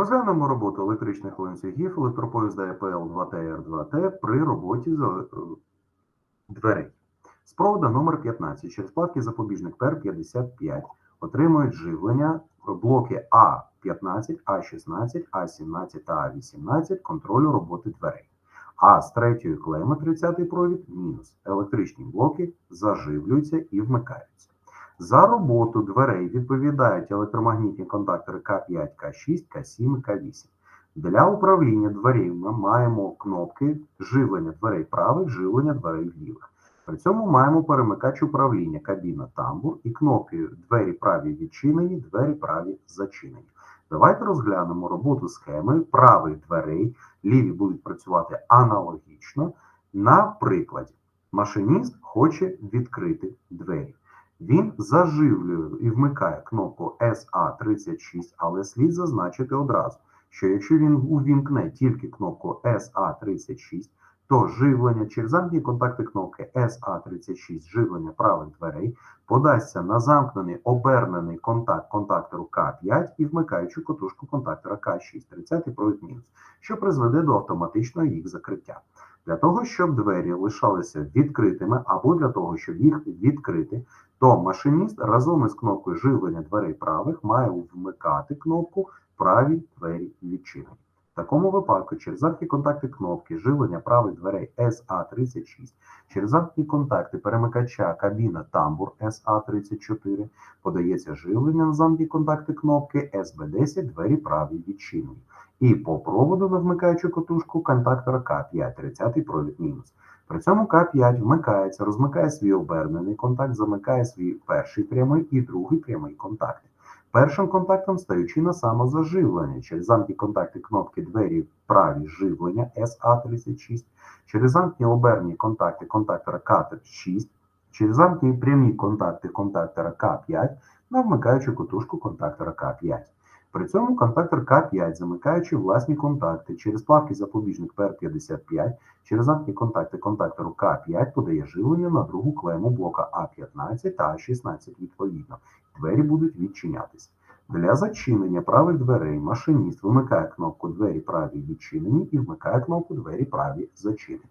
Розглянемо роботу електричних ланцюгів електропоїзда ЕПЛ 2ТР2Т при роботі е, дверей. З провода номер 15 через плавки запобіжник ПЕР-55 отримують живлення блоки А15, А16, А17 та А18 контролю роботи дверей. А з третьої клеми 30 провід мінус. Електричні блоки заживлюються і вмикаються. За роботу дверей відповідають електромагнітні контактори К5, К6, К7 і К8. Для управління дверей ми маємо кнопки живлення дверей правих, живлення дверей лівих. При цьому маємо перемикач управління кабіна тамбур і кнопки двері праві відчинені, двері праві зачинені. Давайте розглянемо роботу схеми правих дверей. Ліві будуть працювати аналогічно. На прикладі машиніст хоче відкрити двері. Він заживлює і вмикає кнопку SA36, але слід зазначити одразу, що якщо він увімкне тільки кнопку SA36, то живлення через замкнені контакти кнопки SA36 живлення правих дверей подасться на замкнений обернений контакт контактору К5 і вмикаючу котушку контактора К6, 30 провід мінус, що призведе до автоматичного їх закриття. Для того, щоб двері лишалися відкритими, або для того, щоб їх відкрити, то машиніст разом із кнопкою живлення дверей правих має вмикати кнопку праві двері відчинені. В такому випадку через замкні контакти кнопки живлення правих дверей SA36, через замкні контакти перемикача кабіна тамбур SA34 подається живлення на замкні контакти кнопки SB10 двері праві відчинені. І по проводу на вмикаючу котушку контактора К5 30 провід мінус. При цьому К5 вмикається, розмикає свій обернений контакт, замикає свій перший прямий і другий прямий контакти. Першим контактом стаючи на самозаживлення. Через замкні контакти кнопки двері праві живлення SA36, через замкні оберні контакти контактора К6, через замкні прямі контакти контактора К5 на вмикаючу кутушку контактора К5. При цьому контактор К5, замикаючи власні контакти через плавки запобіжник ПР55, через замкні контакти контактору К5 подає живлення на другу клему блока А15 та А16 відповідно. Двері будуть відчинятися. Для зачинення правих дверей машиніст вимикає кнопку двері праві відчинені і вмикає кнопку двері праві зачинені.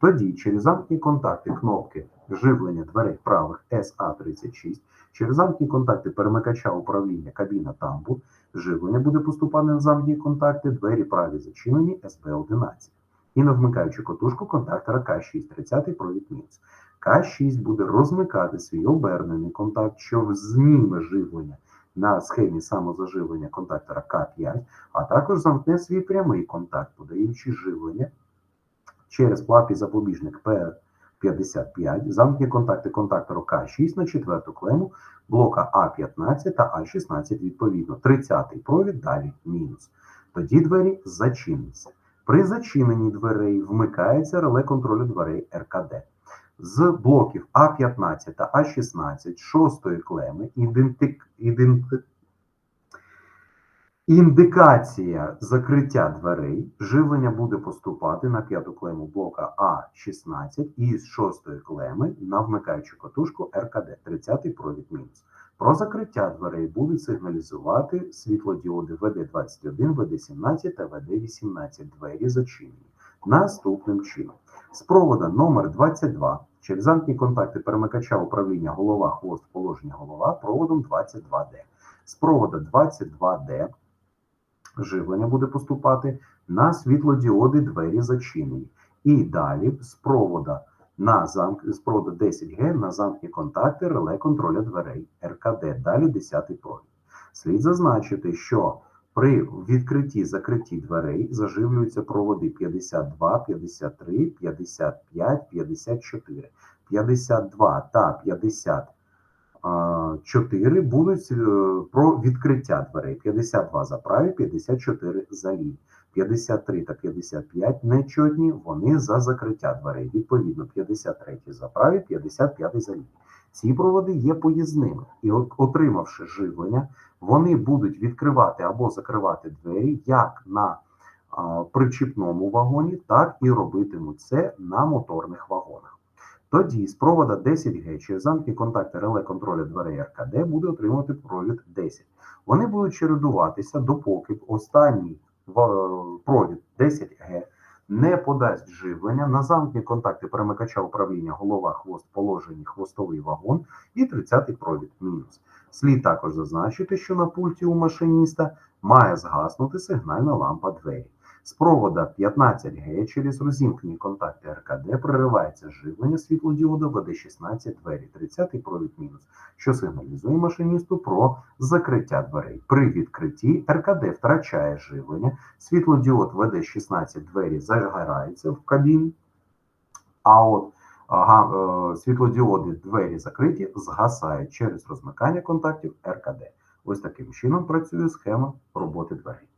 Тоді через замкні контакти кнопки живлення дверей правих SA36, через замкні контакти перемикача управління кабіна тамбур, живлення буде поступати на замкні контакти двері праві зачинені SB11. І на вмикаючу котушку контактора К6 30 провід мінус. К6 буде розмикати свій обернений контакт, що зніме живлення на схемі самозаживлення контактора К5, а також замкне свій прямий контакт, подаючи живлення через плапі запобіжник П55, замкні контакти контактору К6 на четверту клему блока А15 та А16 відповідно. 30-й провід далі мінус. Тоді двері зачиняться. При зачиненні дверей вмикається реле контролю дверей РКД. З блоків А15 та А16 шостої клеми ідентик, ідентик, індикація закриття дверей. Живлення буде поступати на п'яту клему блока А16 і з шостої клеми на вмикаючу катушку РКД 30 провід мінус. Про закриття дверей будуть сигналізувати світлодіоди ВД21, ВД17 та ВД18. Двері зачинені. Наступним чином. З провода номер 22 через замкні контакти перемикача управління голова, хвост, положення голова проводом 22D. З провода 22D живлення буде поступати на світлодіоди двері зачинені. І далі з провода на замк з проводу 10G на замкні контакти реле контроля дверей РКД. Далі 10 провід. Слід зазначити, що при відкритті закритті дверей заживлюються проводи 52, 53, 55, 54. 52 та 54 будуть е, про відкриття дверей. 52 за праві, 54 за ліві. 53 та 55 нечотні, вони за закриття дверей. Відповідно, 53 за праві, 55 за ліві. Ці проводи є поїзними, і отримавши живлення, вони будуть відкривати або закривати двері як на причіпному вагоні, так і робитимуть це на моторних вагонах. Тоді з провода 10Г через замкні контакти реле контроля дверей РКД буде отримувати провід 10. Вони будуть чередуватися, допоки останній провід 10Г не подасть живлення на замкні контакти перемикача управління голова, хвост, положені, хвостовий вагон і 30-й провід мінус. Слід також зазначити, що на пульті у машиніста має згаснути сигнальна лампа двері. З провода 15Г через розімкнені контакти РКД проривається живлення світлодіода ВД16 двері, 30 провід мінус, що сигналізує машиністу про закриття дверей. При відкритті РКД втрачає живлення, світлодіод ВД16 двері загорається в кабіні, а от ага, е, світлодіоди двері закриті згасають через розмикання контактів РКД. Ось таким чином працює схема роботи дверей.